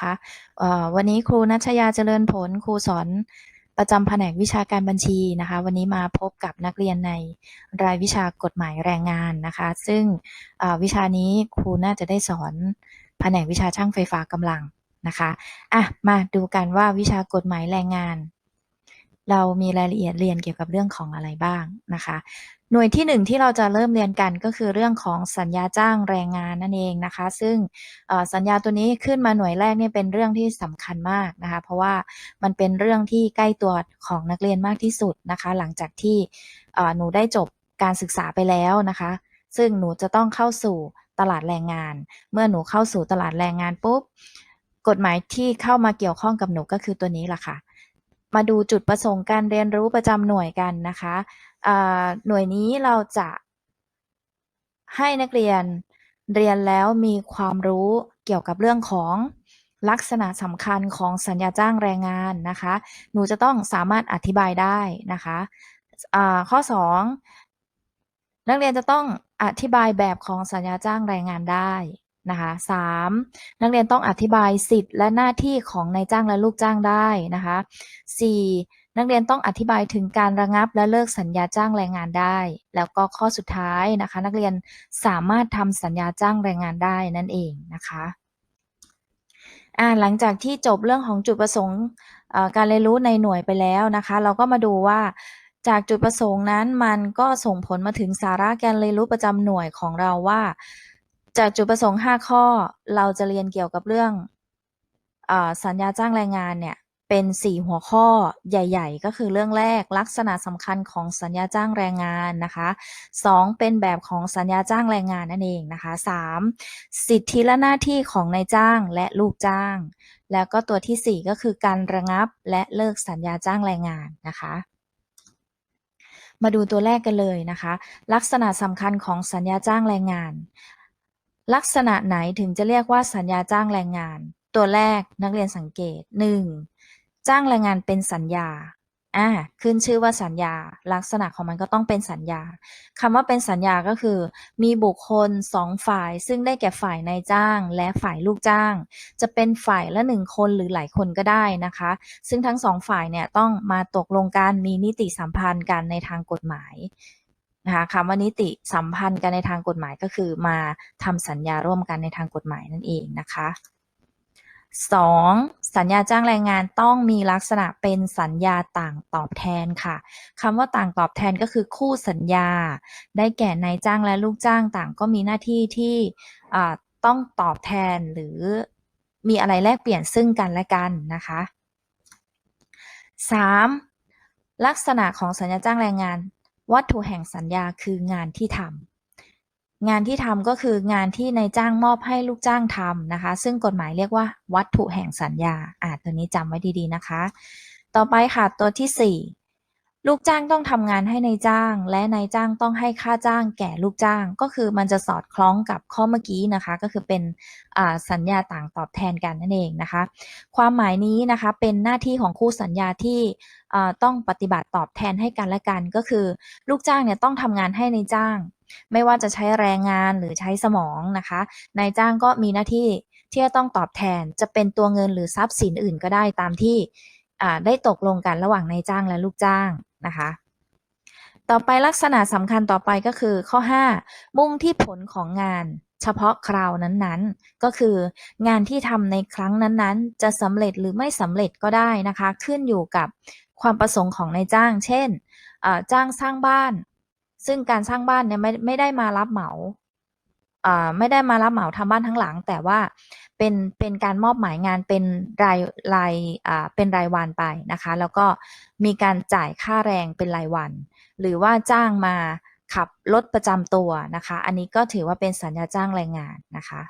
คนะคะวันนี้ครูนัชยาเจริญผลครูสอนประจำแผนกวิชาการบัญชีนะคะ วันนี้มาพบกับนักเรียนในรายวิชากฎหมายแรงงานนะคะ ซึ่งวิชานี้ครูน่าจะได้สอนแผนกวิชาช่างไฟฟ้ากำลังนะคะอะมาดูกันว่าวิชากฎหมายแรงงาน เรามีรายละเอียดเรียนเกี่ยวกับเรื่องของอะไรบ้างนะคะ หน่วยที่หนึ่งที่เราจะเริ่มเรียนกันก็คือเรื่องของสัญญาจ้างแรงงานนั่นเองนะคะ ซึ่งสัญญาตัวนี้ขึ้นมาหน่วยแรกเนี่ยเป็นเรื่องที่สำคัญมากนะคะ เพราะว่ามันเป็นเรื่องที่ใกล้ตัวของนักเรียนมากที่สุดนะคะ หลังจากที่หนูได้จบการศึกษาไปแล้วนะคะ ซึ่งหนูจะต้องเข้าสู่ตลาดแรงงาน เมื่อหนูเข้าสู่ตลาดแรงงานปุ๊บกฎหมายที่เข้ามาเกี่ยวข้องกับหนูก็คือตัวนี้แหละค่ะ มาดูจุดประสงค์การเรียนรู้ประจำหน่วยกันนะคะหน่วยนี้เราจะให้นักเรียนเรียนแล้วมีความรู้เกี่ยวกับเรื่องของลักษณะสำคัญของสัญญาจ้างแรงงานนะคะ หนูจะต้องสามารถอธิบายได้นะคะข้อ 2 นักเรียนจะต้องอธิบายแบบของสัญญาจ้างแรงงานได้ นะคะสามนักเรียนต้องอธิบายสิทธิ์และหน้าที่ของนายจ้างและลูกจ้างได้นะคะสี่นักเรียนต้องอธิบายถึงการระงับและเลิกสัญญาจ้างแรงงานได้ แล้วก็ข้อสุดท้ายนะคะ นักเรียนสามารถทำสัญญาจ้างแรงงานได้นั่นเองนะคะอ่าหลังจากที่จบเรื่องของจุดประสงค์การเรียนรู้ในหน่วยไปแล้วนะคะ เราก็มาดูว่าจากจุดประสงค์นั้นมันก็ส่งผลมาถึงสาระการเรียนรู้ประจำหน่วยของเราว่า จากจุดประสงค์ 5 ข้อ เราจะเรียนเกี่ยวกับเรื่องอสัญญาจ้างแรงงานเนี่ย เป็น 4 หัวข้อใหญ่ ๆ ก็คือเรื่องแรกลักษณะสำคัญของสัญญาจ้างแรงงานนะคะ 2 เป็นแบบของสัญญาจ้างแรงงานนั่นเองนะคะ 3 สิทธิและหน้าที่ของนายจ้างและลูกจ้าง แล้วก็ตัวที่ 4 ก็คือการระงับและเลิกสัญญาจ้างแรงงานนะคะมาดูตัวแรกกันเลยนะคะ ลักษณะสำคัญของสัญญาจ้างแรงงาน ลักษณะไหนถึงจะเรียกว่าสัญญาจ้างแรงงาน ตัวแรกนักเรียนสังเกต 1. จ้างแรงงานเป็นสัญญาอ่าขึ้นชื่อว่าสัญญา ลักษณะของมันก็ต้องเป็นสัญญาคำว่าเป็นสัญญาก็คือ มีบุคคลสองฝ่าย ซึ่งได้แก่ฝ่ายนายจ้าง และฝ่ายลูกจ้าง จะเป็นฝ่ายละหนึ่งคนหรือหลายคนก็ได้นะคะ ซึ่งทั้งสองฝ่ายเนี่ยต้องมาตกลงกันมีนิติสัมพันธ์กันในทางกฎหมาย นะคะคำว่านิติสัมพันธ์กันในทางกฎหมายก็คือมาทำสัญญาร่วมกันในทางกฎหมายนั่นเองนะคะ 2. สัญญาจ้างแรงงานต้องมีลักษณะเป็นสัญญาต่างตอบแทนค่ะคำว่าต่างตอบแทนก็คือคู่สัญญา ได้แก่นายจ้างและลูกจ้างต่างก็มีหน้าที่ที่ต้องตอบแทนหรือมีอะไรแลกเปลี่ยนซึ่งกันและกันนะคะ 3. ลักษณะของสัญญาจ้างแรงงาน วัตถุแห่งสัญญาคืองานที่ทำงานที่ทำก็คืองานที่นายจ้างมอบให้ลูกจ้างทำนะคะ ซึ่งกฎหมายเรียกว่า วัตถุแห่งสัญญาอ่าตัวนี้จำไว้ดีๆนะคะ ต่อไปค่ะตัวที่4 ลูกจ้างต้องทำงานให้ในายจ้าง และนายจ้างต้องให้ค่าจ้างแก่ลูกจ้าง ก็คือมันจะสอดคล้องกับข้อเมื่อกี้นะคะ ก็คือเป็นสัญญาต่างตอบแทนกันนั่นเองนะคะ ความหมายนี้นะคะเป็นหน้าที่ของคู่สัญญาที่ต้องปฏิบัติตอบแทนให้กันและกันก็คือ ลูกจ้างเนี่ยต้องทำงานให้ในายจ้าง ไม่ว่าจะใช้แรงงานหรือใช้สมองนะคะนายจ้างก็มีหน้าที่ที่จะต้องตอบแทนจะเป็นตัวเงินหรือทรัพย์สินอื่นก็ได้ตามที่ได้ตกลงกันระหว่างนายจ้างและลูกจ้าง นะคะ ต่อไปลักษณะสำคัญต่อไปก็คือข้อ 5 มุ่งที่ผลของงานเฉพาะคราวนั้นๆ ก็คืองานที่ทำในครั้งนั้นๆ จะสำเร็จหรือไม่สำเร็จก็ได้นะคะ ขึ้นอยู่กับความประสงค์ของนายจ้าง เช่นจ้างสร้างบ้าน ซึ่งการสร้างบ้านเนี่ยไม่ไม่ได้มารับเหมาอ่า ไม่ได้มารับเหมาทำบ้านทั้งหลัง แต่ว่าเป็นเป็นการมอบหมายงานเป็นรายรายเป็นรายวันไปนะคะ แล้วก็มีการจ่ายค่าแรงเป็นรายวัน หรือว่าจ้างมาขับรถประจำตัวนะคะ อันนี้ก็ถือว่าเป็นสัญญาจ้างแรงงานนะคะ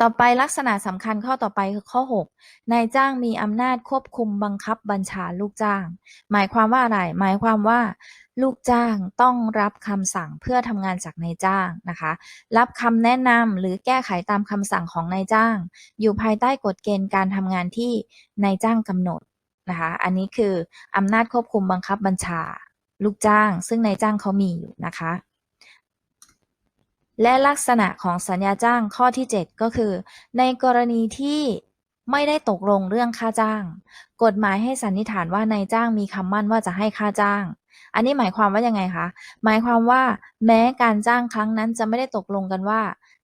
ต่อไปลักษณะสำคัญข้อต่อไปคือข้อ 6 นายจ้างมีอำนาจควบคุมบังคับบัญชาลูกจ้าง หมายความว่าอะไร หมายความว่า ลูกจ้างต้องรับคำสั่งเพื่อทำงานจากนายจ้างนะคะ รับคำแนะนำหรือแก้ไขตามคำสั่งของนายจ้าง อยู่ภายใต้กฎเกณฑ์การทำงานที่นายจ้างกำหนดนะคะ อันนี้คืออำนาจควบคุมบังคับบัญชาลูกจ้าง ซึ่งนายจ้างเขามีอยู่นะคะ และลักษณะของสัญญาจ้างข้อที่ 7 ก็คือ ในกรณีที่ไม่ได้ตกลงเรื่องค่าจ้าง กฎหมายให้สันนิษฐานว่านายจ้างมีคำมั่นว่าจะให้ค่าจ้าง อันนี้หมายความว่ายังไงคะ หมายความว่าแม้การจ้างครั้งนั้นจะไม่ได้ตกลงกันว่า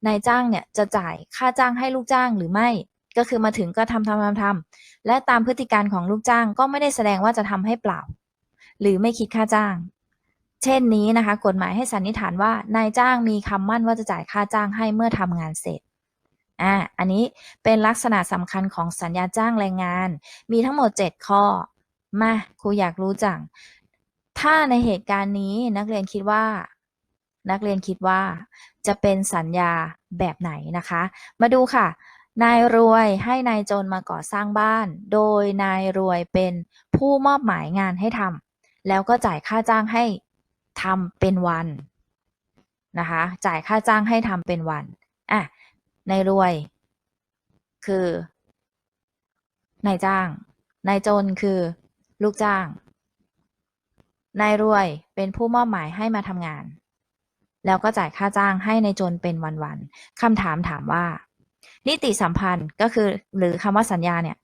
นายจ้างเนี่ยจะจ่ายค่าจ้างให้ลูกจ้างหรือไม่ ก็คือมาถึงก็ทำทำทำทำและตามพฤติการของลูกจ้างก็ไม่ได้แสดงว่าจะทำให้เปล่า หรือไม่คิดค่าจ้าง เช่นนี้นะคะ กฎหมายให้สันนิษฐานว่านายจ้างมีคำมั่นว่าจะจ่ายค่าจ้างให้เมื่อทำงานเสร็จอ่าอันนี้เป็นลักษณะสำคัญของสัญญาจ้างแรงงาน มีทั้งหมด 7 ข้อ มาครูอยากรู้จัง ถ้าในเหตุการณ์นี้นักเรียนคิดว่า นักเรียนคิดว่าจะเป็นสัญญาแบบไหนนะคะ มาดูค่ะ นายรวยให้นายจนมาก่อสร้างบ้าน โดยนายรวยเป็นผู้มอบหมายงานให้ทำแล้วก็จ่ายค่าจ้างให้ ทำเป็นวันนะคะ จ่ายค่าจ้างให้ทำเป็นวันอะนายรวย คือนายจ้าง นายจนคือ ลูกจ้าง นายรวยเป็นผู้มอบหมายให้มาทำงาน แล้วก็จ่ายค่าจ้างให้ในายจนเป็นวันๆคำถามถามว่า นิติสัมพันธ์ก็คือหรือคำว่าสัญญาเนี่ย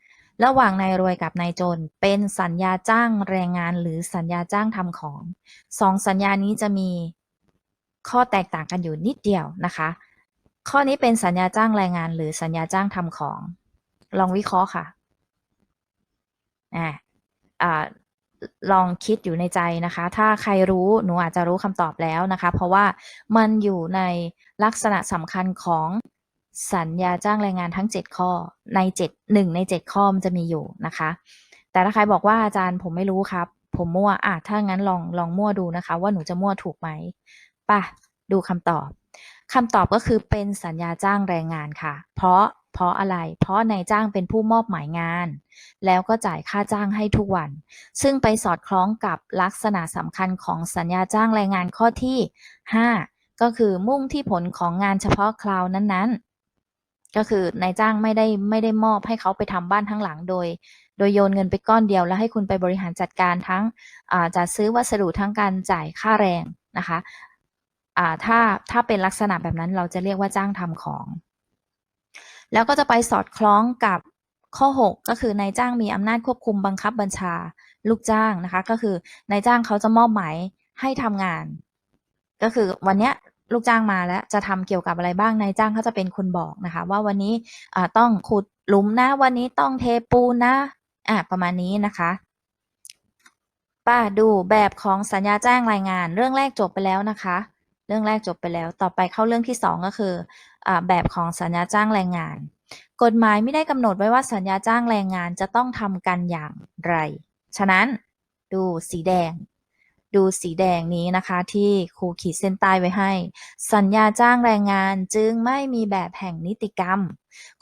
ระหว่างนายรวยกับนายจน เป็นสัญญาจ้างแรงงานหรือสัญญาจ้างทำของสองสัญญานี้จะมีข้อแตกต่างกันอยู่นิดเดียวนะคะ ข้อนี้เป็นสัญญาจ้างแรงงานหรือสัญญาจ้างทำของ ลองวิเคราะห์ค่ะอ่าอ่าลองคิดอยู่ในใจนะคะ ถ้าใครรู้หนูอาจจะรู้คำตอบแล้วนะคะ เพราะว่ามันอยู่ในลักษณะสำคัญของ สัญญาจ้างแรงงานทั้ง 7 ข้อใน7 1ใน 7 ข้อมันจะมีอยู่นะคะ แต่ถ้าใครบอกว่าอาจารย์ผมไม่รู้ครับ ผมมั่วอะถ้างั้นลองลองมั่วดูนะคะ ว่าหนูจะมั่วถูกไหมป่ะดูคำตอบคำตอบก็คือเป็นสัญญาจ้างแรงงานค่ะ เพราะเพราะอะไร เพราะนายจ้างเป็นผู้มอบหมายงาน แล้วก็จ่ายค่าจ้างให้ทุกวัน ซึ่งไปสอดคล้องกับลักษณะสำคัญของสัญญาจ้างแรงงานข้อที่ 5 ก็คือมุ่งที่ผลของงานเฉพาะคราวนั้นๆ ก็คือนายจ้างไม่ได้ไม่ได้มอบให้เขาไปทำบ้านทั้งหลังโดย โดยโยนเงินไปก้อนเดียวแล้วให้คุณไปบริหารจัดการทั้งจัดซื้อวัสดุทั้งการจ่ายค่าแรงนะคะถ้าถ้าเป็นลักษณะแบบนั้นเราจะเรียกว่าจ้างทำของ แล้วก็จะไปสอดคล้องกับข้อ 6 ก็คือนายจ้างมีอำนาจควบคุมบังคับบัญชาลูกจ้างนะคะ ก็คือนายจ้างเขาจะมอบหมายให้ทำงาน ก็คือวันนี้ ลูกจ้างมาแล้วจะทำเกี่ยวกับอะไรบ้างนายจ้างเขาจะเป็นคนบอกนะคะ ว่าวันนี้ต้องขุดหลุมนะ วันนี้ต้องเทปูนนะอะประมาณนี้นะคะป้าดูแบบของสัญญาจ้างรายงาน เรื่องแรกจบไปแล้วนะคะ เรื่องแรกจบไปแล้ว ต่อไปเข้าเรื่องที่ 2 ก็คืออแบบของสัญญาจ้างแรงงาน กฎหมายไม่ได้กำหนดไว้ว่าสัญญาจ้างแรงงานจะต้องทำกันอย่างไร ฉะนั้นดูสีแดง ดูสีแดงนี้นะคะที่ครูขีดเส้นใต้ไว้ให้ สัญญาจ้างแรงงานจึงไม่มีแบบแห่งนิติกรรม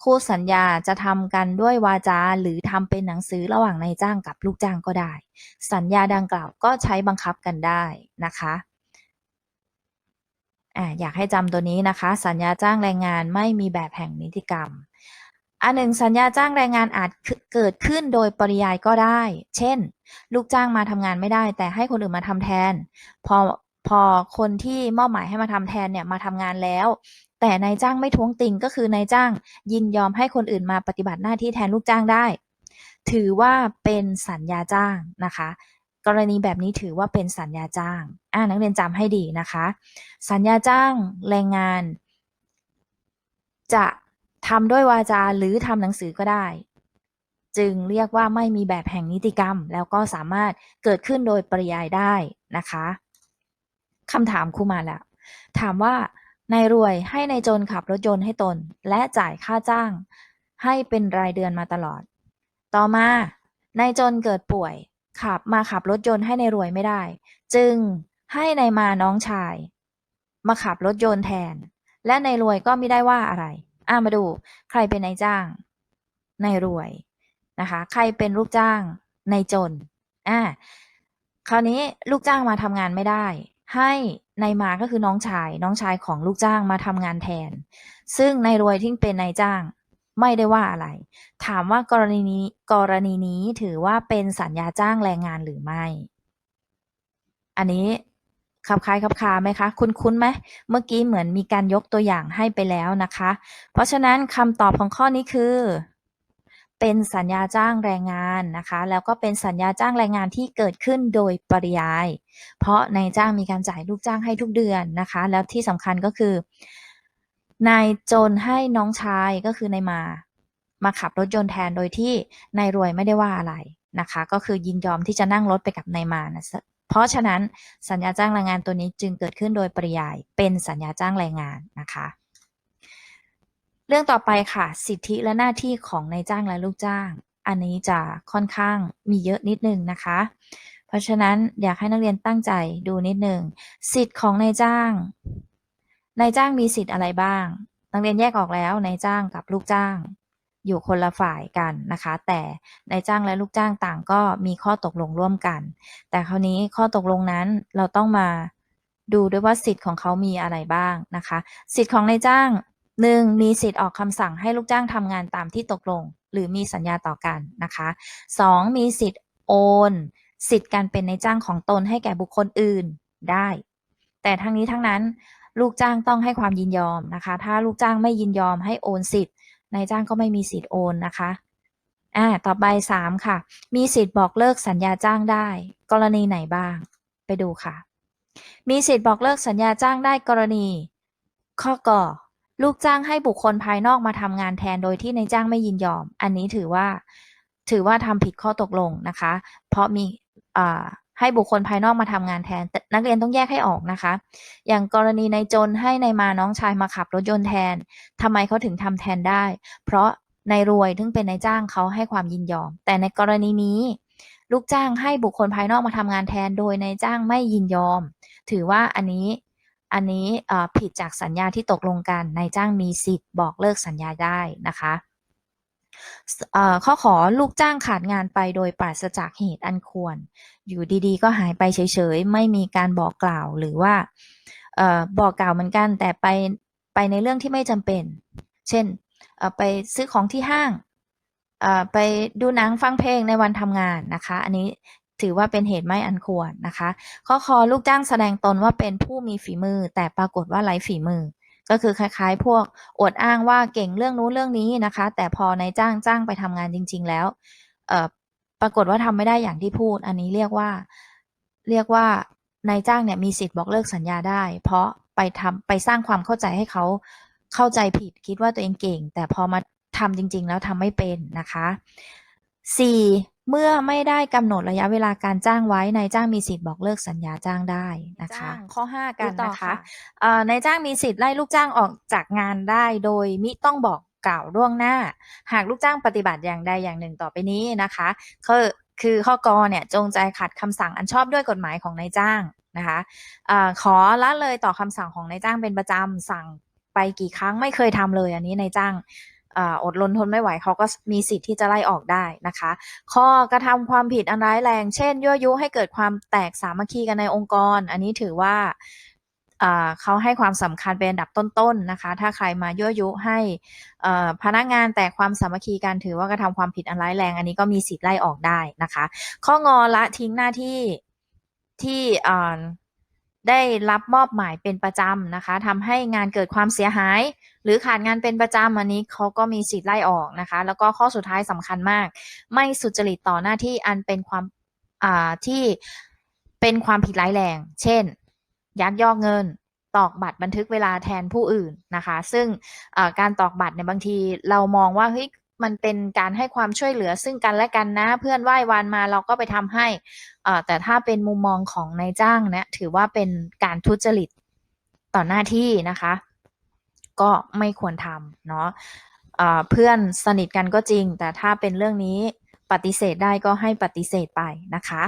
คู่สัญญาจะทำกันด้วยวาจาหรือทำเป็นหนังสือระหว่างนายจ้างกับลูกจ้างก็ได้ สัญญาดังกล่าวก็ใช้บังคับกันได้นะคะอ่าอยากให้จำตัวนี้นะคะ สัญญาจ้างแรงงานไม่มีแบบแห่งนิติกรรม อันหนึ่งสัญญาจ้างแรงงานอาจเกิดขึ้นโดยปริยายก็ได้ เช่น ลูกจ้างมาทำงานไม่ได้ แต่ให้คนอื่นมาทำแทน พอพอคนที่มอบหมายให้มาทำแทนเนี่ยมาทำงานแล้ว แต่นายจ้างไม่ท้วงติงก็คือนายจ้างยินยอมให้คนอื่นมาปฏิบัติหน้าที่แทนลูกจ้างได้ ถือว่าเป็นสัญญาจ้างนะคะ กรณีแบบนี้ถือว่าเป็นสัญญาจ้างอ่านักเรียนจำให้ดีนะคะ สัญญาจ้างแรงงาน จะ ทำด้วยวาจาหรือทำหนังสือก็ได้ จึงเรียกว่าไม่มีแบบแห่งนิติกรรม แล้วก็สามารถเกิดขึ้นโดยปริยายได้นะคะคำถามครูมาแล้ว ถามว่านายรวยให้ในายจนขับรถยนต์ให้ตน และจ่ายค่าจ้าง ให้เป็นรายเดือนมาตลอด ต่อมานายจนเกิดป่วย ขับมาขับรถยนต์ให้ในรวยไม่ได้ จึงให้ในมาน้องชาย มาขับรถยนต์แทน และในรวยก็ไม่ได้ว่าอะไร อ่ามาดูใครเป็นนายจ้างนายรวยนะคะ ใครเป็นลูกจ้างนายจนอ่าคราวนี้ลูกจ้างมาทำงานไม่ได้ ให้นายมาก็คือน้องชาย น้องชายของลูกจ้างมาทำงานแทน ซึ่งนายรวยที่เป็นนายจ้างไม่ได้ว่าอะไร ถามว่ากรณีนี้กรณีนี้ถือว่าเป็นสัญญาจ้างแรงงานหรือไม่ อันนี้ ขับคล้ายขับคาไหมคะคุ้นคุ้นๆไหมเมื่อกี้เหมือนมีการยกตัวอย่างให้ไปแล้วนะคะ เพราะฉะนั้นคำตอบของข้อนี้คือ เป็นสัญญาจ้างแรงงานนะคะ แล้วก็เป็นสัญญาจ้างแรงงานที่เกิดขึ้นโดยปริยาย เพราะนายจ้างมีการจ่ายลูกจ้างให้ทุกเดือนนะคะ แล้วที่สำคัญก็คือนายจรให้น้องชายก็คือนายมามาขับรถยนต์แทนโดยที่นายรวยไม่ได้ว่าอะไรนะคะ ก็คือยินยอมที่จะนั่งรถไปกับนายมานะ เพราะฉะนั้นสัญญาจ้างแรงงานตัวนี้จึงเกิดขึ้นโดยปริยายเป็นสัญญาจ้างแรงงานนะคะ เรื่องต่อไปค่ะ สิทธิและหน้าที่ของนายจ้างและลูกจ้าง อันนี้จะค่อนข้างมีเยอะนิดนึงนะคะ เพราะฉะนั้นอยากให้นักเรียนตั้งใจดูนิดนึงสิทธิ์ของนายจ้างนายจ้างมีสิทธิ์อะไรบ้าง นักเรียนแยกออกแล้วนายจ้างกับลูกจ้าง อยู่คนละฝ่ายกันนะคะ แต่นายจ้างและลูกจ้างต่างก็มีข้อตกลงร่วมกัน แต่คราวนี้ข้อตกลงนั้นเราต้องมาดูด้วยว่าสิทธิ์ของเขามีอะไรบ้างนะคะ สิทธิ์ของนายจ้างหนึ่งมีสิทธิ์ออกคำสั่งให้ลูกจ้างทำงานตามที่ตกลง หรือมีสัญญาต่อกันนะคะสองมีสิทธิ์โอนสิทธิ์การเป็นนายจ้างของตนให้แก่บุคคลอื่นได้ แต่ทั้งนี้ทั้งนั้นลูกจ้างต้องให้ความยินยอมนะคะ ถ้าลูกจ้างไม่ยินยอมให้โอนสิทธิ์ นายจ้างก็ไม่มีสิทธิ์โอนนะคะอ่าต่อไปสามค่ะ มีสิทธิ์บอกเลิกสัญญาจ้างได้ กรณีไหนบ้าง ไปดูค่ะ มีสิทธิ์บอกเลิกสัญญาจ้างได้กรณี ข้อกอลูกจ้างให้บุคคลภายนอกมาทำงานแทนโดยที่นายจ้างไม่ยินยอม อันนี้ถือว่าถือว่าทำผิดข้อตกลงนะคะ เพราะมีอ่า ให้บุคคลภายนอกมาทำงานแทน นักเรียนต้องแยกให้ออกนะคะ อย่างกรณีนายจนให้นายมาน้องชายมาขับรถยนต์แทนทำไมเขาถึงทำแทนได้ เพราะนายรวยถึงเป็นนายจ้างเขาให้ความยินยอม แต่ในกรณีนี้ ลูกจ้างให้บุคคลภายนอกมาทำงานแทน โดยนายจ้างไม่ยินยอม ถือว่าอันนี้อันนี้ผิดจากสัญญาที่ตกลงกันนายจ้างมีสิทธิ์บอกเลิกสัญญาได้นะคะ ข้อขอลูกจ้างขาดงานไปโดยปราศจากเหตุอันควร อยู่ดีๆ ก็หายไปเฉยๆ ไม่มีการบอกกล่าวหรือว่าเอ่อบอกกล่าวเหมือนกันแต่ไปไปในเรื่องที่ไม่จำเป็น เช่นเอ่อไปซื้อของที่ห้างเอ่อไปดูหนังฟังเพลงในวันทำงานนะคะ อันนี้ถือว่าเป็นเหตุไม่อันควรนะคะ ข้อคอลูกจ้างแสดงตนว่าเป็นผู้มีฝีมือ แต่ปรากฏว่าไร้ฝีมือ ก็คือคล้ายๆ พวกอวดอ้างว่าเก่งเรื่องนู้นเรื่องนี้นะคะ แต่พอนายจ้างจ้างไปทำงานจริง ๆ แล้วเปรากฏว่าทำไม่ได้อย่างที่พูด อันนี้เรียกว่าเรียกว่านายจ้างเนี่ยมีสิทธิ์บอกเลิกสัญญาได้ เพราะไปทำไปสร้างความเข้าใจให้เขาเข้าใจผิดคิดว่าตัวเองเก่ง แต่พอมาทำจริง ๆ แล้วทำไม่เป็นนะคะ 4. เมื่อไม่ได้กำหนดระยะเวลาการจ้างไว้นายจ้างมีสิทธิ์บอกเลิกสัญญาจ้างได้นะคะข้อ 5 กันดูต่อนะคะค่ะเอ่อนายจ้างมีสิทธิ์ไล่ลูกจ้างออกจากงานได้ โดยมิต้องบอกกล่าวล่วงหน้า หากลูกจ้างปฏิบัติอย่างใดอย่างหนึ่งต่อไปนี้นะคะคือคือข้อกอเนี่ยจงใจขัดคำสั่งอันชอบด้วยกฎหมายของนายจ้างนะคะอาขอละเลยต่อคำสั่งของนายจ้างเป็นประจำสั่งไปกี่ครั้งไม่เคยทำเลยอันนี้นายจ้าง อดรนทนไม่ไหวเขาก็มีสิทธิ์ที่จะไล่ออกได้นะคะ ข้อกระทำความผิดอันร้ายแรง เช่น ยั่วยุให้เกิดความแตกสามัคคีกันในองค์กร อันนี้ถือว่าเขาให้ความสำคัญเป็นอันดับต้นๆนะคะ ถ้าใครมายั่วยุให้พนักงานแตกความสามัคคีกันถือว่ากระทำความผิดอันร้ายแรง อันนี้ก็มีสิทธิ์ไล่ออกได้นะคะ ข้องอละทิ้งหน้าที่ที่ ได้รับมอบหมายเป็นประจำนะคะทำให้งานเกิดความเสียหาย หรือขาดงานเป็นประจำอันนี้เขาก็มีสิทธิ์ไล่ออกนะคะ แล้วก็ข้อสุดท้ายสำคัญมาก ไม่สุจริตต่อหน้าที่อันเป็นความที่เป็นความผิดร้ายแรง เช่น ยักยอกเงินตอกบัตรบันทึกเวลาแทนผู้อื่นนะคะ ซึ่งการตอกบัตรเนี่ยบางทีเรามองว่าเฮ้ย มันเป็นการให้ความช่วยเหลือซึ่งกันและกันนะ เพื่อนไหว้วานมาเราก็ไปทำให้อ่แต่ถ้าเป็นมุมมองของนายจ้างเนี่ยถือว่าเป็นการทุจริตต่อหน้าที่นะคะ ก็ไม่ควรทำเนาะเพื่อนสนิทกันก็จริง แต่ถ้าเป็นเรื่องนี้ปฏิเสธได้ก็ให้ปฏิเสธไปนะคะ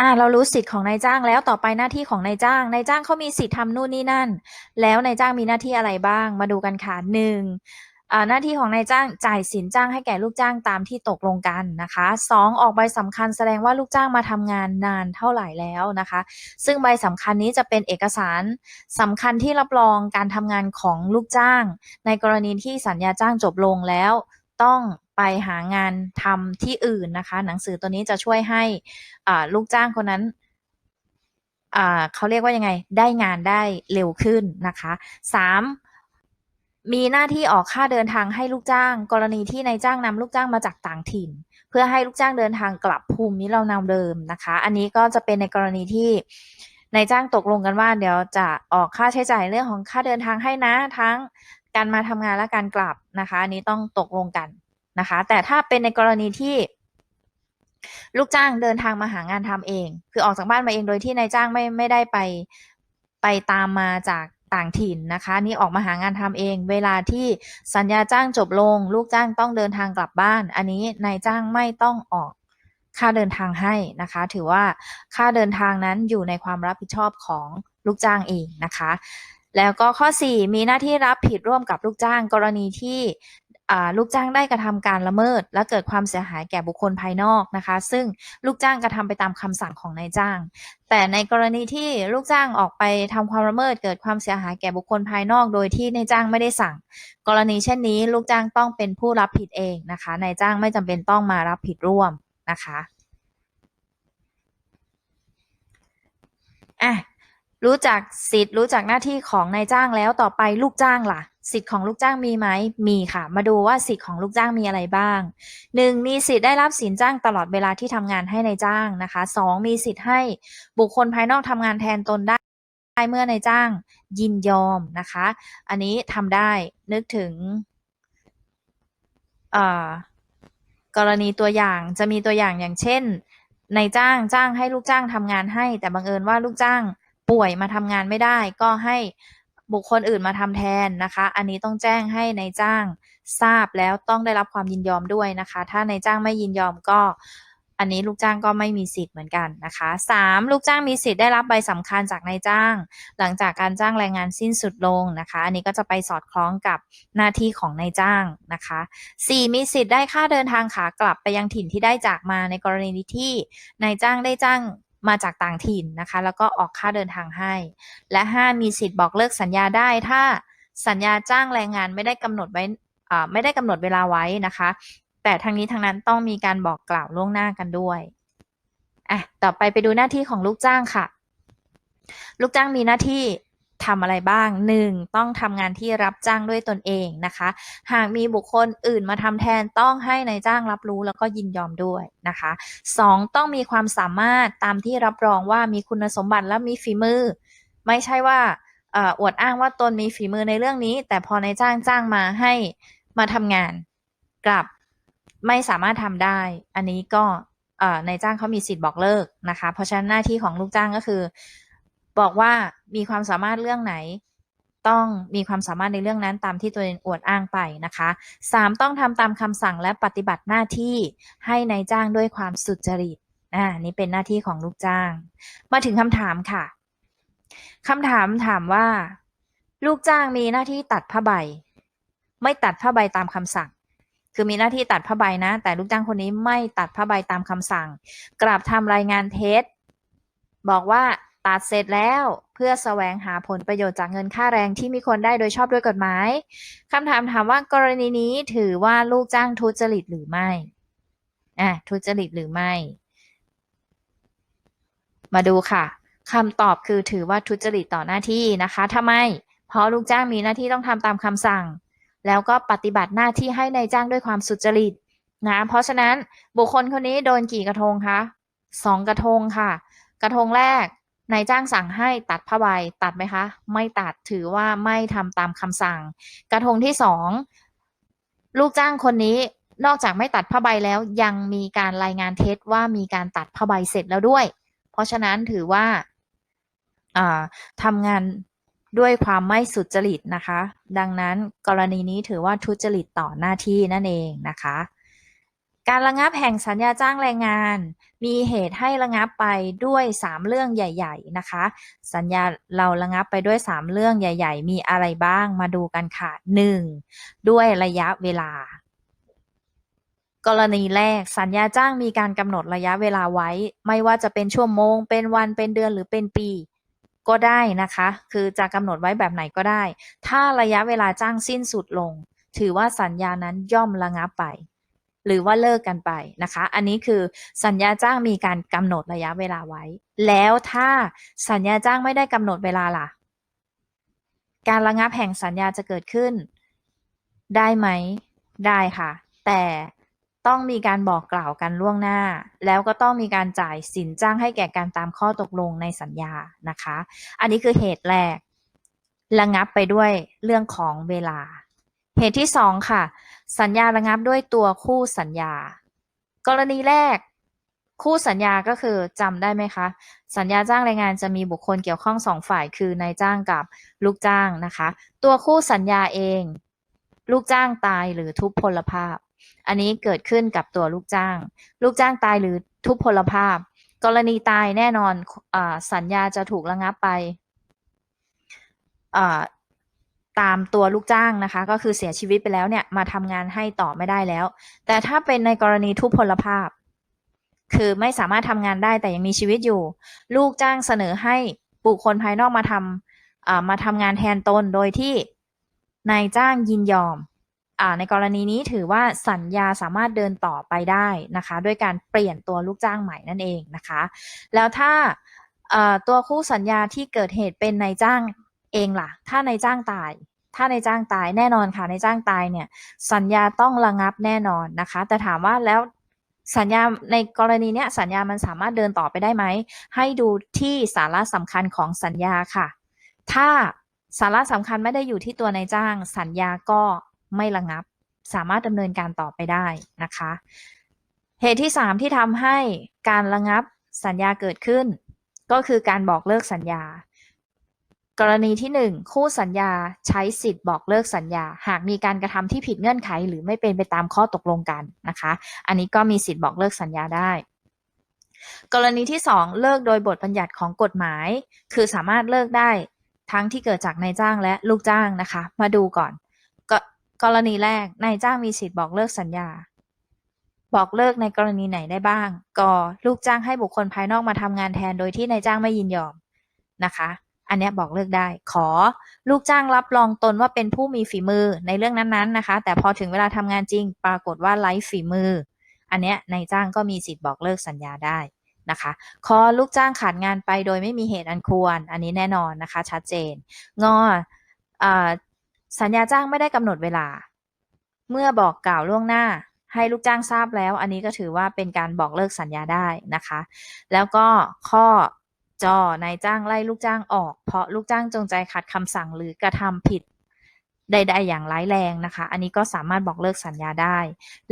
อ่าเรารู้สิทธิ์ของนายจ้างแล้วต่อไปหน้าที่ของนายจ้าง นายจ้างเขามีสิทธิ์ทำนู่นนี่นั่น แล้วนายจ้างมีหน้าที่อะไรบ้าง มาดูกันค่ะหนึ่งหน้าที่ของนายจ้างจ่ายสินจ้างให้แก่ลูกจ้างตามที่ตกลงกันนะคะสองออกใบสำคัญแสดงว่าลูกจ้างมาทำงานนานเท่าไหร่แล้วนะคะ ซึ่งใบสำคัญนี้จะเป็นเอกสารสำคัญที่รับรองการทำงานของลูกจ้าง ในกรณีที่สัญญาจ้างจบลงแล้วต้อง ไปหางานทำที่อื่นนะคะ หนังสือตัวนี้จะช่วยให้ลูกจ้างคนนั้นเขาเรียกว่ายังไงได้งานได้เร็วขึ้นนะคะสามมีหน้าที่ออกค่าเดินทางให้ลูกจ้าง กรณีที่นายจ้างนำลูกจ้างมาจากต่างถิ่น เพื่อให้ลูกจ้างเดินทางกลับภูมิลำเนาเดิมนะคะ อันนี้ก็จะเป็นในกรณีที่นายจ้างตกลงกันว่า เดี๋ยวจะออกค่าใช้จ่ายเรื่องของค่าเดินทางให้นะทั้งการมาทำงานและการกลับนะคะ อันนี้ต้องตกลงกัน นะคะ แต่ถ้าเป็นในกรณีที่ลูกจ้างเดินทางมาหางานทำเอง คือออกจากบ้านมาเองโดยที่นายจ้างไม่ไม่ได้ไปไปตามมาจากต่างถิ่นนะคะ นี่ออกมาหางานทำเอง เวลาที่สัญญาจ้างจบลง ลูกจ้างต้องเดินทางกลับบ้าน อันนี้นายจ้างไม่ต้องออกค่าเดินทางให้นะคะ ถือว่าค่าเดินทางนั้นอยู่ในความรับผิดชอบของลูกจ้างเองนะคะ แล้วก็ข้อ 4 มีหน้าที่รับผิดร่วมกับลูกจ้าง กรณีที่ ลูกจ้างได้กระทำการละเมิด และเกิดความเสียหายแก่บุคคลภายนอกนะคะ ซึ่งลูกจ้างกระทำไปตามคำสั่งของนายจ้าง แต่ในกรณีที่ลูกจ้างออกไปทำความละเมิด เกิดความเสียหายแก่บุคคลภายนอก โดยที่นายจ้างไม่ได้สั่ง กรณีเช่นนี้ ลูกจ้างต้องเป็นผู้รับผิดเองนะคะนายจ้างไม่จำเป็นต้องมารับผิดร่วมนะคะอะ รู้จักสิทธิ์รู้จักหน้าที่ของนายจ้างแล้วต่อไปลูกจ้างล่ะ สิทธิ์ของลูกจ้างมีไหมมีค่ะ มาดูว่าสิทธิ์ของลูกจ้างมีอะไรบ้างหนึ่งมีสิทธิ์ได้รับสินจ้างตลอดเวลาที่ทำงานให้ในายจ้างนะคะสองมีสิทธิ์ให้บุคคลภายนอกทำงานแทนตนได้เมื่อนายจ้างยินยอมนะคะ อันนี้ทำได้นึกถึงกรณีตัวอย่างจะมีตัวอย่างอย่างเช่นนายจ้างจ้างให้ลูกจ้างทำงานให้ แต่บังเอิญว่าลูกจ้าง ป่วยมาทำงานไม่ได้ก็ให้บุคคลอื่นมาทำแทนนะคะ อันนี้ต้องแจ้งให้ในายจ้างทราบแล้วต้องได้รับความยินยอมด้วยนะคะ ถ้านายจ้างไม่ยินยอมก็อันนี้ลูกจ้างก็ไม่มีสิทธิ์เหมือนกันนะคะสามลูกจ้างมีสิทธิ์ได้รับใบสำคัญจากนายจ้าง หลังจากการจ้างแรงงานสิ้นสุดลงนะคะ อันนี้ก็จะไปสอดคล้องกับหน้าที่ของนายจ้างนะคะสี่มีสิทธิ์ได้ค่าเดินทางขากลับไปยังถิ่นที่ได้จากมาในกรณีที่นายจ้างได้จ้าง มาจากต่างถิ่นนะคะ แล้วก็ออกค่าเดินทางให้ และ 5 มีสิทธิ์บอกเลิกสัญญาได้ ถ้าสัญญาจ้างแรงงานไม่ได้กำหนดไว้ไม่ได้กำหนดเวลาไว้นะคะ แต่ทางนี้ทางนั้นต้องมีการบอกกล่าวล่วงหน้ากันด้วยอะต่อไปไปดูหน้าที่ของลูกจ้างค่ะ ลูกจ้างมีหน้าที่ ทำอะไรบ้าง 1. ต้องทำงานที่รับจ้างด้วยตนเองนะคะ หากมีบุคคลอื่นมาทำแทนต้องให้ในายจ้างรับรู้แล้วก็ยินยอมด้วยนะคะ 2. ต้องมีความสามารถตามที่รับรองว่ามีคุณสมบัติและมีฝีมือ ไม่ใช่ว่าออวดอ้างว่าตนมีฝีมือในเรื่องนี้ แต่พอนายจ้างจ้างมาให้มาทำงานกลับไม่สามารถทำได้ อันนี้ก็นายจ้างเขามีสิทธิ์บอกเลิกนะคะ เพราะฉะนั้นหน้าที่ของลูกจ้างก็คือ บอกว่ามีความสามารถเรื่องไหน ต้องมีความสามารถในเรื่องนั้นตามที่ตัวเองอวดอ้างไปนะคะสามต้องทำตามคำสั่งและปฏิบัติหน้าที่ให้ในายจ้างด้วยความสุจริตอ่านี่เป็นหน้าที่ของลูกจ้าง มาถึงคำถามค่ะคำถามถามว่า ลูกจ้างมีหน้าที่ตัดผ้าใบ ไม่ตัดผ้าใบตามคำสั่ง คือมีหน้าที่ตัดผ้าใบนะ แต่ลูกจ้างคนนี้ไม่ตัดผ้าใบตามคำสั่ง กลับทำรายงานเท็จบอกว่า ตัดเสร็จแล้วเพื่อแสวงหาผลประโยชน์จากเงินค่าแรงที่มีคนได้โดยชอบด้วยกฎหมายคำถามถามว่ากรณีนี้ถือว่าลูกจ้างทุจริตหรือไม่อะทุจริตหรือไม่ มาดูค่ะคำตอบคือถือว่าทุจริตต่อหน้าที่นะคะทำไม เพราะลูกจ้างมีหน้าที่ต้องทำตามคำสั่ง แล้วก็ปฏิบัติหน้าที่ให้ในายจ้างด้วยความสุจริตนะ เพราะฉะนั้นบุคคลคนนี้โดนกี่กระทงคะสองกระทงค่ะ กระทงแรก นายจ้างสั่งให้ตัดผ้าใบตัดไหมคะ ไม่ตัดถือว่าไม่ทำตามคำสั่ง กระทงที่สองลูกจ้างคนนี้นอกจากไม่ตัดผ้าใบแล้วยังมีการรายงานเท็จว่ามีการตัดผ้าใบเสร็จแล้วด้วย เพราะฉะนั้นถือว่าทำงานด้วยความไม่สุจริตนะคะ ดังนั้นกรณีนี้ถือว่าทุจริตต่อหน้าที่นั่นเองนะคะ การระงับแห่งสัญญาจ้างแรงงาน มีเหตุให้ระงับไปด้วย 3 เรื่องใหญ่ ๆ นะคะ สัญญาเราระงับไปด้วย 3 เรื่องใหญ่ ๆ มีอะไรบ้างมาดูกันค่ะ 1. ด้วยระยะเวลา กรณีแรกสัญญาจ้างมีการกำหนดระยะเวลาไว้ ไม่ว่าจะเป็นชั่วโมง เป็นวันเป็นเดือนหรือเป็นปีก็ได้นะคะ คือจะกำหนดไว้แบบไหนก็ได้ ถ้าระยะเวลาจ้างสิ้นสุดลง ถือว่าสัญญานั้นย่อมระงับไป หรือว่าเลิกกันไปนะคะ อันนี้คือสัญญาจ้างมีการกำหนดระยะเวลาไว้ แล้วถ้าสัญญาจ้างไม่ได้กำหนดเวลาล่ะ การระงับแห่งสัญญาจะเกิดขึ้น ได้ไหมได้ค่ะ แต่ต้องมีการบอกกล่าวกันล่วงหน้า แล้วก็ต้องมีการจ่ายสินจ้างให้แก่การตามข้อตกลงในสัญญานะคะ อันนี้คือเหตุแรกระงับไปด้วยเรื่องของเวลา เหตุที่สองค่ะ สัญญาระงับด้วยตัวคู่สัญญา กรณีแรก คู่สัญญาก็คือจำได้ไหมคะ สัญญาจ้างแรงงานจะมีบุคคลเกี่ยวข้องสองฝ่ายคือนายจ้างกับลูกจ้างนะคะ ตัวคู่สัญญาเอง ลูกจ้างตายหรือทุพพลภาพ อันนี้เกิดขึ้นกับตัวลูกจ้าง ลูกจ้างตายหรือทุพพลภาพ กรณีตายแน่นอนอสัญญาจะถูกระงับไป ตามตัวลูกจ้างนะคะ ก็คือเสียชีวิตไปแล้วเนี่ยมาทำงานให้ต่อไม่ได้แล้ว แต่ถ้าเป็นในกรณีทุพพลภาพ คือไม่สามารถทำงานได้แต่ยังมีชีวิตอยู่ ลูกจ้างเสนอให้บุคคลภายนอกมาทำมาทำงานแทนตนโดยที่นายจ้างยินยอมอในกรณีนี้ถือว่าสัญญาสามารถเดินต่อไปได้นะคะ ด้วยการเปลี่ยนตัวลูกจ้างใหม่นั่นเองนะคะ แล้วถ้าตัวคู่สัญญาที่เกิดเหตุเป็นนายจ้างเองล่ะ ถ้านายจ้างตาย ถ้านายจ้างตายแน่นอนค่ะนายจ้างตายเนี่ย สัญญาต้องระงับแน่นอนนะคะ แต่ถามว่าแล้วสัญญาในกรณีเนี้ยสัญญามันสามารถเดินต่อไปได้ไหม ให้ดูที่สาระสำคัญของสัญญาค่ะ ถ้าสาระสำคัญไม่ได้อยู่ที่ตัวนายจ้าง สัญญาก็ไม่ระงับ สามารถดำเนินการต่อไปได้นะคะ เหตุที่สามที่ทำให้การระงับสัญญาเกิดขึ้น ก็คือการบอกเลิกสัญญา กรณีที่หนึ่งคู่สัญญาใช้สิทธิ์บอกเลิกสัญญา หากมีการกระทำที่ผิดเงื่อนไข หรือไม่เป็นไปตามข้อตกลงกันนะคะ อันนี้ก็มีสิทธิ์บอกเลิกสัญญาได้ กรณีที่สองเลิกโดยบทบัญญัติของกฎหมาย คือสามารถเลิกได้ทั้งที่เกิดจากนายจ้างและลูกจ้างนะคะ มาดูก่อนกกรณีแรกนายจ้างมีสิทธิ์บอกเลิกสัญญา บอกเลิกในกรณีไหนได้บ้างกลูกจ้างให้บุคคลภายนอกมาทำงานแทนโดยที่นายจ้างไม่ยินยอมนะคะ อันนี้บอกเลิกได้ ขอลูกจ้างรับรองตนว่าเป็นผู้มีฝีมือในเรื่องนั้นๆนะคะ แต่พอถึงเวลาทำงานจริง ปรากฏว่าไร้ฝีมือ อันเนี้ยนายจ้างก็มีสิทธิ์บอกเลิกสัญญาได้นะคะขอลูกจ้างขาดงานไปโดยไม่มีเหตุอันควร อันนี้แน่นอนนะคะ ชัดเจน งออสัญญาจ้างไม่ได้กำหนดเวลา เมื่อบอกกล่าวล่วงหน้าให้ลูกจ้างทราบแล้ว อันนี้ก็ถือว่าเป็นการบอกเลิกสัญญาได้นะคะ แล้วก็ข้อ จอนายจ้างไล่ลูกจ้างออก เพราะลูกจ้างจงใจขัดคำสั่งหรือกระทำผิดใดๆอย่างร้ายแรงนะคะ อันนี้ก็สามารถบอกเลิกสัญญาได้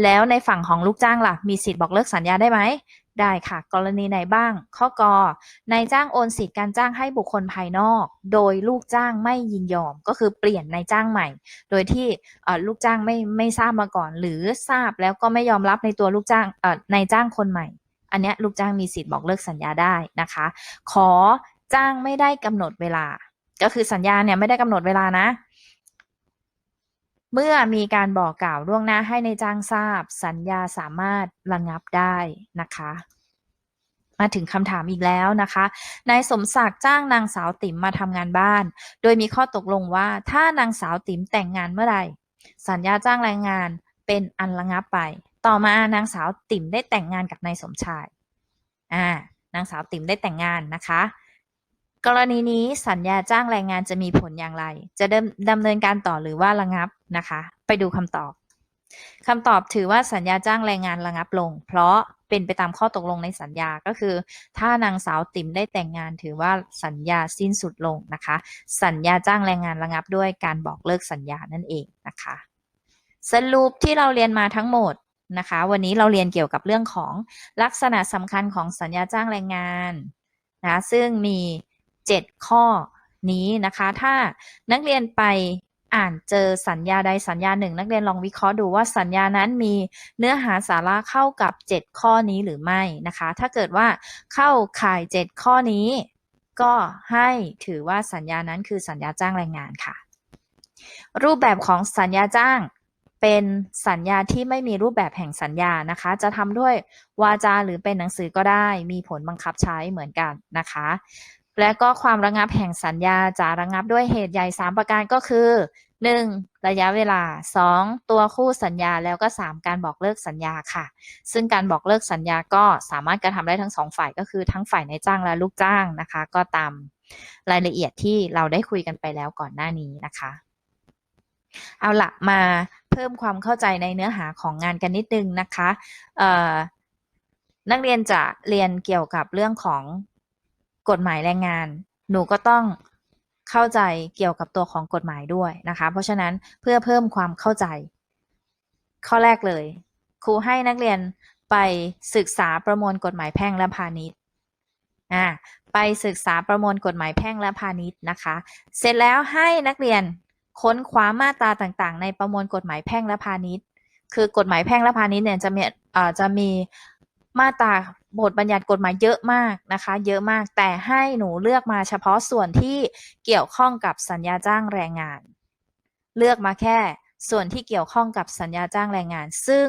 แล้วในฝั่งของลูกจ้างล่ะ มีสิทธิ์บอกเลิกสัญญาได้ไหม ได้ค่ะ กรณีไหนบ้าง ข้อกนายจ้างโอนสิทธิ์การจ้างให้บุคคลภายนอก โดยลูกจ้างไม่ยินยอม ก็คือเปลี่ยนนายจ้างใหม่ โดยที่ลูกจ้างไม่ไม่ทราบมาก่อน หรือทราบแล้วก็ไม่ยอมรับในตัวลูกจ้างนายจ้างคนใหม่ อันนี้ลูกจ้างมีสิทธิ์บอกเลิกสัญญาได้นะคะ ขอจ้างไม่ได้กำหนดเวลา ก็คือสัญญาเนี่ยไม่ได้กำหนดเวลานะ เมื่อมีการบอกกล่าวล่วงหน้าให้ในจ้างทราบ สัญญาสามารถระงับได้นะคะมาถึงคำถามอีกแล้วนะคะ นายสมศักดิ์จ้างนางสาวติ๋มมาทำงานบ้าน โดยมีข้อตกลงว่าถ้านางสาวติ๋มแต่งงานเมื่อไหร่ สัญญาจ้างแรงงานเป็นอันระงับไป ต่อมานางสาวติ๋มได้แต่งงานกับนายสมชาย อ่านางสาวติ๋มได้แต่งงานนะคะ กรณีนี้สัญญาจ้างแรงงานจะมีผลอย่างไร จะดำดำเนินการต่อหรือว่าระงับนะคะ ไปดูคำตอบคำตอบถือว่าสัญญาจ้างแรงงานระงับลง เพราะเป็นไปตามข้อตกลงในสัญญาก็คือ ถ้านางสาวติ๋มได้แต่งงานถือว่าสัญญาสิ้นสุดลงนะคะ สัญญาจ้างแรงงานระงับด้วยการบอกเลิกสัญญานั่นเองนะคะ สรุปที่เราเรียนมาทั้งหมด นะคะ วันนี้เราเรียนเกี่ยวกับเรื่องของลักษณะสำคัญของสัญญาจ้างแรงงานนะซึ่งมี 7 ข้อนี้นะคะ ถ้านักเรียนไปอ่านเจอสัญญาใดสัญญาหนึ่ง นักเรียนลองวิเคราะห์ดูว่าสัญญานั้นมีเนื้อหาสาระเข้ากับ 7 ข้อนี้หรือไม่นะคะ ถ้าเกิดว่าเข้าข่าย 7 ข้อนี้ ก็ให้ถือว่าสัญญานั้นคือสัญญาจ้างแรงงานค่ะ รูปแบบของสัญญาจ้าง เป็นสัญญาที่ไม่มีรูปแบบแห่งสัญญานะคะ จะทำด้วยวาจาหรือเป็นหนังสือก็ได้ มีผลบังคับใช้เหมือนกันนะคะ และก็ความระงับแห่งสัญญาจะระงับด้วยเหตุใหญ่ 3 ประการก็คือหนึ่งระยะเวลาสองตัวคู่สัญญาแล้วก็สามการบอกเลิกสัญญาค่ะ ซึ่งการบอกเลิกสัญญาก็สามารถกระทำได้ทั้งสองฝ่ายก็คือทั้งฝ่ายนายจ้างและลูกจ้างนะคะ ก็ตามรายละเอียดที่เราได้คุยกันไปแล้วก่อนหน้านี้นะคะ เอาละมาเพิ่มความเข้าใจในเนื้อหาของงานกันนิดนึงนะคะนักเรียนจะเรียนเกี่ยวกับเรื่องของกฎหมายแรงงาน หนูก็ต้องเข้าใจเกี่ยวกับตัวของกฎหมายด้วยนะคะ เพราะฉะนั้นเพื่อเพิ่มความเข้าใจ ข้อแรกเลย ครูให้นักเรียนไปศึกษาประมวลกฎหมายแพ่งและพาณิชย์อ่าไปศึกษาประมวลกฎหมายแพ่งและพาณิชย์นะคะ เสร็จแล้วให้นักเรียน ค้นคว้ามาตราต่างๆ ในประมวลกฎหมายแพ่งและพาณิชย์ คือกฎหมายแพ่งและพาณิชย์เนี่ยจะมีจะมีมาตราบทบัญญัติกฎหมายเยอะมากนะคะ เยอะมากแต่ให้หนูเลือกมาเฉพาะส่วนที่เกี่ยวข้องกับสัญญาจ้างแรงงาน เลือกมาแค่ส่วนที่เกี่ยวข้องกับสัญญาจ้างแรงงาน ซึ่ง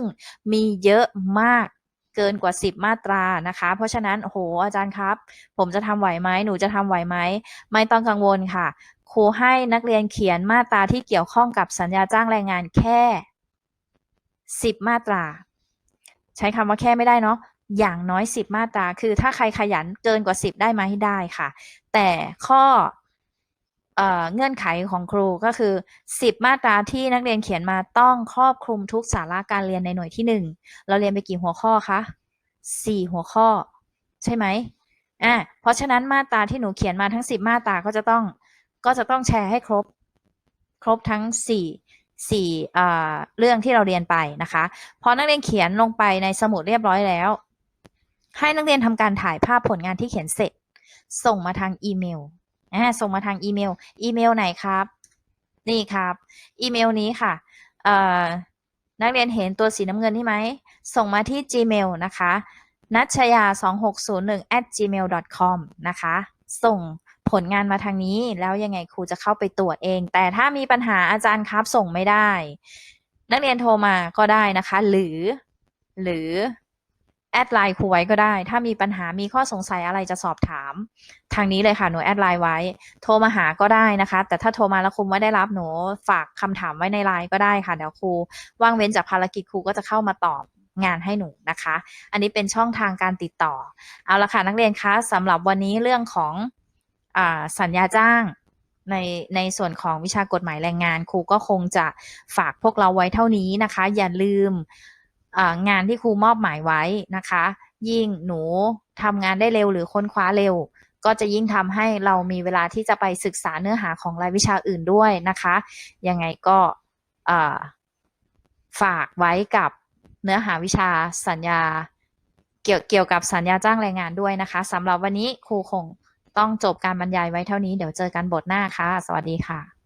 มีเยอะมากเกินกว่า 10 มาตรานะคะ เพราะฉะนั้นโอ้โหอาจารย์ครับ ผมจะทำไหวไหมหนูจะทำไหวไหมไม่ต้องกังวลค่ะ ครูให้นักเรียนเขียนมาตราที่เกี่ยวข้องกับสัญญาจ้างแรงงานแค่ 10 มาตรา ใช้คำว่าแค่ไม่ได้เนาะอย่างน้อย 10 มาตรา คือถ้าใครขยันเกินกว่า 10 ได้ไหมได้ค่ะ แต่ข้อเอ่อเงื่อนไขของครูก็คือ 10 มาตราที่นักเรียนเขียนมาต้องครอบคลุมทุกสาระการเรียนในหน่วยที่ 1 เราเรียนไปกี่หัวข้อคะ4 หัวข้อ ใช่ไหมอะเพราะฉะนั้นมาตราที่หนูเขียนมาทั้ง 10 มาตราก็จะต้อง ก็จะต้องแชร์ให้ครบ ครบทั้ง 4 4อ่เรื่องที่เราเรียนไปนะคะพอนักเรียนเขียนลงไปในสมุดเรียบร้อยแล้ว ให้นักเรียนทำการถ่ายภาพผลงานที่เขียนเสร็จ ส่งมาทางอีเมลอ่าส่งมาทางอีเมล อีเมลไหนครับ นี่ครับ อีเมลนี้ค่ะนักเรียนเห็นตัวสีน้ำเงินนี่ไหม ส่งมาที่ Gmail นะคะนัชยา 2601 at gmail com นะคะ ส่ง ผลงานมาทางนี้ แล้วยังไงครูจะเข้าไปตรวจเอง แต่ถ้ามีปัญหาอาจารย์ครับส่งไม่ได้ นักเรียนโทรมาก็ได้นะคะ หรือ หรือแอดไลน์ครูไว้ก็ได้ ถ้ามีปัญหามีข้อสงสัยอะไรจะสอบถาม ทางนี้เลยค่ะ หนูแอดไลน์ไว้ โทรมาหาก็ได้นะคะ แต่ถ้าโทรมาแล้วครูไม่ได้รับหนูฝากคำถามไว้ในไลน์ก็ได้ค่ะ เดี๋ยวครูว่างเว้นจากภารกิจครูก็จะเข้ามาตอบงานให้หนูนะคะ อันนี้เป็นช่องทางการติดต่อ เอาละค่ะนักเรียนคะสำหรับวันนี้เรื่องของ สัญญาจ้างในในส่วนของวิชากฎหมายแรงงานครูก็คงจะฝากพวกเราไว้เท่านี้นะคะ อย่าลืมงานที่ครูมอบหมายไว้นะคะ ยิ่งหนูทำงานได้เร็วหรือค้นคว้าเร็ว ก็จะยิ่งทำให้เรามีเวลาที่จะไปศึกษาเนื้อหาของรายวิชาอื่นด้วยนะคะ ยังไงก็ฝากไว้กับเนื้อหาวิชาสัญญา เกี่ยวเกี่ยวกับสัญญาจ้างแรงงานด้วยนะคะสำหรับวันนี้ครูคง ต้องจบการบรรยายไว้เท่านี้ เดี๋ยวเจอกันบทหน้าค่ะ สวัสดีค่ะ